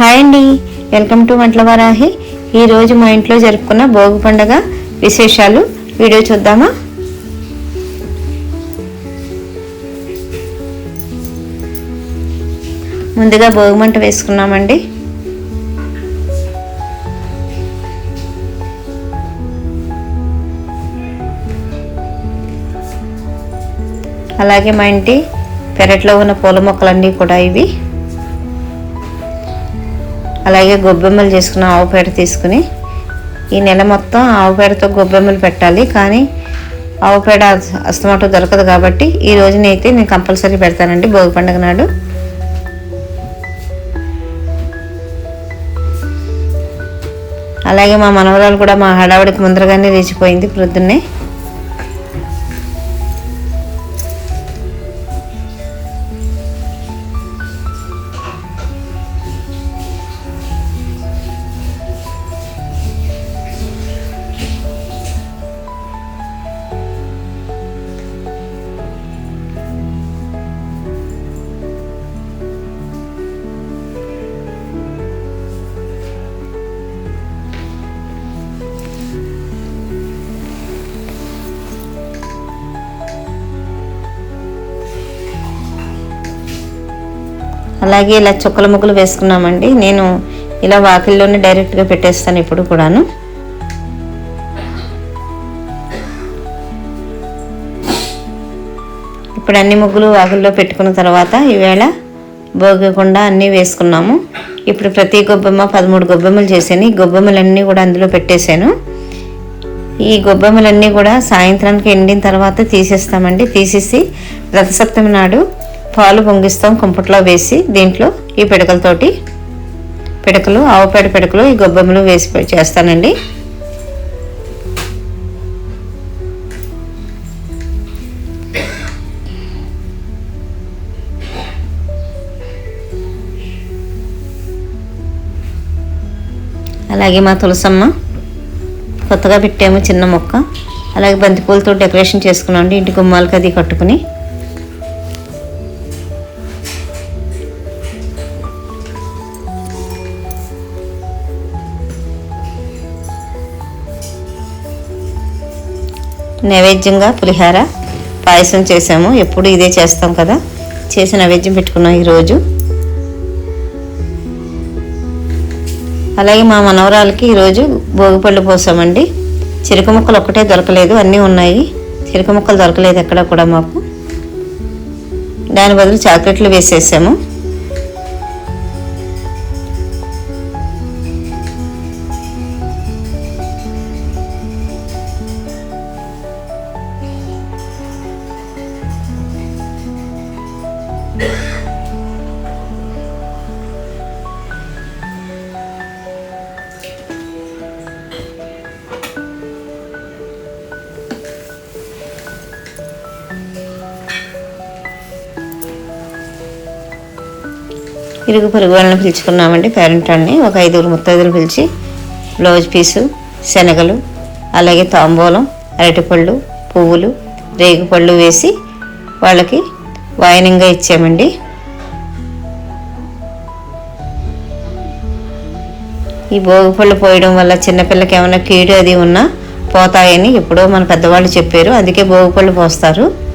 Hi అండి. Welcome to వంటల వారాహి. ఈరోజు మా ఇంట్లో జరుపుకున్న భోగి పండుగ విశేషాలు. వీడియో చూద్దామా? ముందుగా భోగి మంట వేసుకున్నామండి. అలాగే మా ఇంటి పెరట్లో ఉన్న పూల మొక్కలన్నీ కూడా ఇవి. అలాగే గొబ్బెమ్మలు చేసుకున్న ఆవు పేడ తీసుకుని ఈ నెల మొత్తం ఆవు పేడతో గొబ్బెమ్మలు పెట్టాలి. కానీ ఆవు పేడ అస్తమాటు దొరకదు కాబట్టి ఈ రోజునైతే నేను కంపల్సరీ పెడతానండి భోగి పండుగ నాడు. అలాగే మా మనవరాలు కూడా మా హడావుడికి ముందరగానే లేచిపోయింది ప్రొద్దున్నే. అలాగే ఇలా చుక్కల ముగ్గులు వేసుకున్నామండి. నేను ఇలా వాకిల్లోనే డైరెక్ట్గా పెట్టేస్తాను ఇప్పుడు కూడాను. ఇప్పుడు అన్ని ముగ్గులు వాకిల్లో పెట్టుకున్న తర్వాత ఈవేళ భోగకుండా అన్నీ వేసుకున్నాము. ఇప్పుడు ప్రతి గొబ్బెమ్మ పదమూడు గొబ్బెమ్మలు చేశాను. ఈ గొబ్బెమ్మలన్నీ కూడా అందులో పెట్టేశాను. ఈ గొబ్బెమ్మలన్నీ కూడా సాయంత్రానికి ఎండిన తర్వాత తీసేస్తామండి. తీసేసి రథసప్తమి నాడు పాలు పొంగిస్తాం కుంపట్లో వేసి దీంట్లో ఈ పిడకలతోటి. పిడకలు ఆవు పేడ పిడకలు ఈ గొబ్బెమ్మలు వేసి చేస్తానండి. అలాగే మా తులసమ్మ కొత్తగా పెట్టాము చిన్న మొక్క. అలాగే బంతిపూలతో డెకరేషన్ చేసుకున్నాం అండి ఇంటి గుమ్మాలకి అది కట్టుకుని. నైవేద్యంగా పులిహార పాయసం చేసాము ఎప్పుడు ఇదే చేస్తాం కదా. చేసి నైవేద్యం పెట్టుకున్నాం ఈరోజు. అలాగే మా మనవరాలకి ఈరోజు భోగిపళ్ళు పోసామండి. చిరుక ముక్కలు ఒక్కటే దొరకలేదు అన్నీ ఉన్నాయి. చిరుక ముక్కలు దొరకలేదు ఎక్కడ కూడా మాకు. దాని బదులు చాక్లెట్లు వేసేసాము. ఇరుగు పొరుగు వాళ్ళని పిలుచుకున్నామండి పేరెంట్ వాళ్ళని. ఒక ఐదుగురు ముత్తైదులు పిలిచి బ్లౌజ్ పీసు శనగలు అలాగే తాంబూలం అరటిపళ్ళు పువ్వులు రేగుపళ్ళు వేసి వాళ్ళకి వాయనంగా ఇచ్చామండి. ఈ భోగి పళ్ళు పోయడం వల్ల చిన్నపిల్లకి ఏమైనా కీడు అది ఉన్నా పోతాయని ఎప్పుడో మన పెద్దవాళ్ళు చెప్పారు. అందుకే భోగిపళ్ళు పోస్తారు.